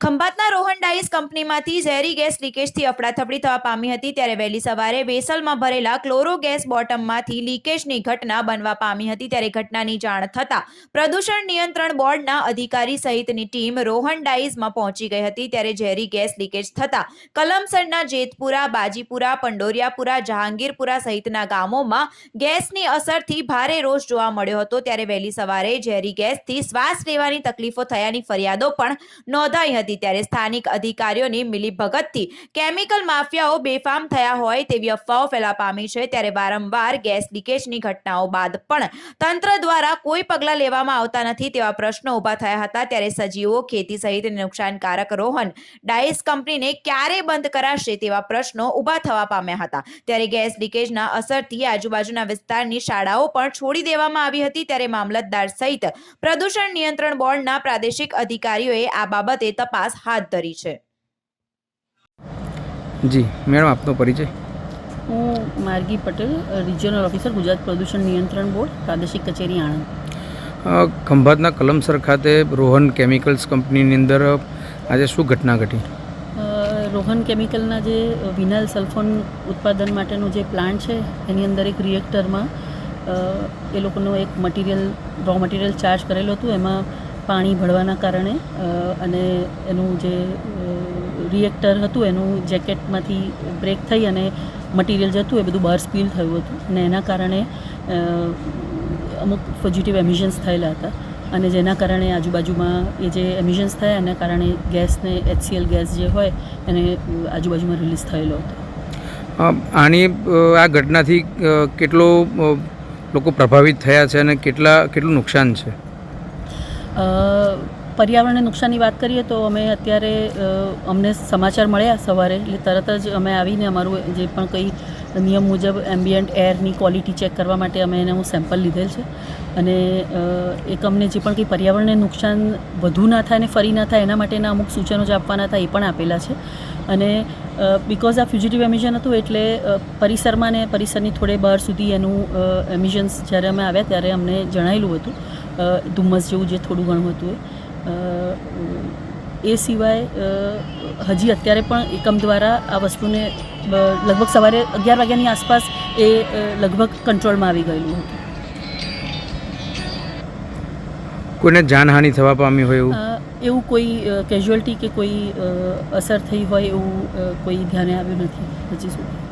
ખંભાતના Rohan dice કંપનીમાંથી ઝેરી gas લીકેજથી અફડાથફડી થવા પામી હતી ત્યારે વહેલી સવારે વેસલમાં ભરેલા ક્લોરો ગેસ બોટમમાંથી લીકેજની ઘટના બનવા પામી હતી ત્યારે ઘટનાની જાણ થતાં પ્રદૂષણ નિયંત્રણ બોર્ડના અધિકારી સહિતની ટીમ રોહન ડાઈઝમાં પહોંચી ગઈ હતી ત્યારે ઝેરી ગેસ લીકેજ થતાં કલમસરના જેતપુરા, બાજીપુરા, પંડોરિયાપુરા, જહાંગીરપુરા સહિતના ગામોમાં ગેસની અસરથી ભારે રોષ જોવા મળ્યો હતો. ત્યારે વહેલી સવારે ઝેરી ગેસથી શ્વાસ લેવાની તકલીફો થયાની ફરિયાદો પણ નોંધાઈ હતી. ત્યારે સ્થાનિક અધિકારીઓની મિલીભગતથી કેમિકલ માફિયાઓ બેફામ થયા હોય તેવી અફવાઓ ફેલા પામી છે. ત્યારે વારંવાર ગેસ લીકેજની ઘટનાઓ બાદ પણ તંત્ર દ્વારા કોઈ પગલાં લેવામાં આવતા નથી તેવા પ્રશ્નો ઊભા થયા હતા. ત્યારે સજીવો ખેતી સહિત નુકસાનકારક રોહન ડાઇસ કંપનીને ક્યારે બંધ કરાશે તેવા પ્રશ્નો ઊભા થવા પામ્યા હતા. ત્યારે ગેસ લીકેજના અસરથી આજુબાજુના વિસ્તારની શાળાઓ પણ છોડી દેવામાં આવી હતી. ત્યારે મામલતદાર સહિત પ્રદૂષણ નિયંત્રણ બોર્ડના પ્રાદેશિક અધિકારીઓએ આ બાબતે તપાસ હાથ ધરી છે. જી મેડમ આપનો પરિચય? હું માર્ગી પટેલ રિજિયોનલ ઓફિસર ગુજરાત પ્રદૂષણ નિયંત્રણ બોર્ડ પ્રાદેશિક કચેરી આણંદ. ખંભાતના કલમસર ખાતે રોહન કેમિકલ્સ કંપનીની અંદર આજે શું ઘટના ઘટી? રોહન કેમિકલના જે વિનાઇલ સલ્ફોન ઉત્પાદન માટેનો જે પ્લાન્ટ છે એની અંદર એક રિએક્ટરમાં એ લોકોનો એક મટીરિયલ રો મટીરિયલ ચાર્જ કરેલું હતું. એમાં પાણી ભળવાના કારણે અને એનું જે રિએક્ટર હતું, એનું જેકેટમાંથી બ્રેક થઈ અને મટીરિયલ જતું એ બધું બહાર સ્પીલ થયું હતું. અને એના કારણે અમુક પોઝિટિવ એમિશન્સ થયેલા હતા. અને જેના કારણે આજુબાજુમાં એ જે એમિશન્સ થયા, એના કારણે ગેસને એચસીએલ ગેસ જે હોય, એને આજુબાજુમાં રિલીઝ થયેલો હતો. આની આ ઘટનાથી કેટલો લોકો પ્રભાવિત થયા છે અને કેટલા, કેટલું નુકસાન છે? પર્યાવરણને નુકસાનની વાત કરીએ તો અમે અત્યારે અમને સમાચાર મળ્યા સવારે. એટલે તરત જ અમે આવીને અમારું જે પણ કંઈ નિયમ મુજબ એમ્બિયન્ટ એરની ક્વોલિટી ચેક કરવા માટે અમે એને હું સેમ્પલ લીધેલ છે. અને એક અમને જે પણ કંઈ પર્યાવરણને નુકસાન વધુ ના થાય અને ફરી ના થાય એના માટેના અમુક સૂચનો જે આપવાના હતા એ પણ આપેલા છે. અને બિકોઝ આ ફ્યુઝિટિવ એમિશન હતું એટલે પરિસરમાં ને પરિસરની થોડે બહાર સુધી એનું એમિશન્સ જ્યારે અમે આવ્યા ત્યારે અમને જણાયેલું હતું. ધુમ્મસ જેવું જે થોડું ઘણું હતું એ. એ સિવાય હજી અત્યારે પણ એકમ દ્વારા આ વસ્તુને લગભગ સવારે અગિયાર વાગ્યાની આસપાસ એ લગભગ કંટ્રોલમાં આવી ગયેલું હતું. કોઈને જાનહાનિ થવા પામી હોય એવું? એવું કોઈ કેઝ્યુઅલ્ટી કે કોઈ અસર થઈ હોય એવું કોઈ ધ્યાને આવ્યું નથી હજી સુધી.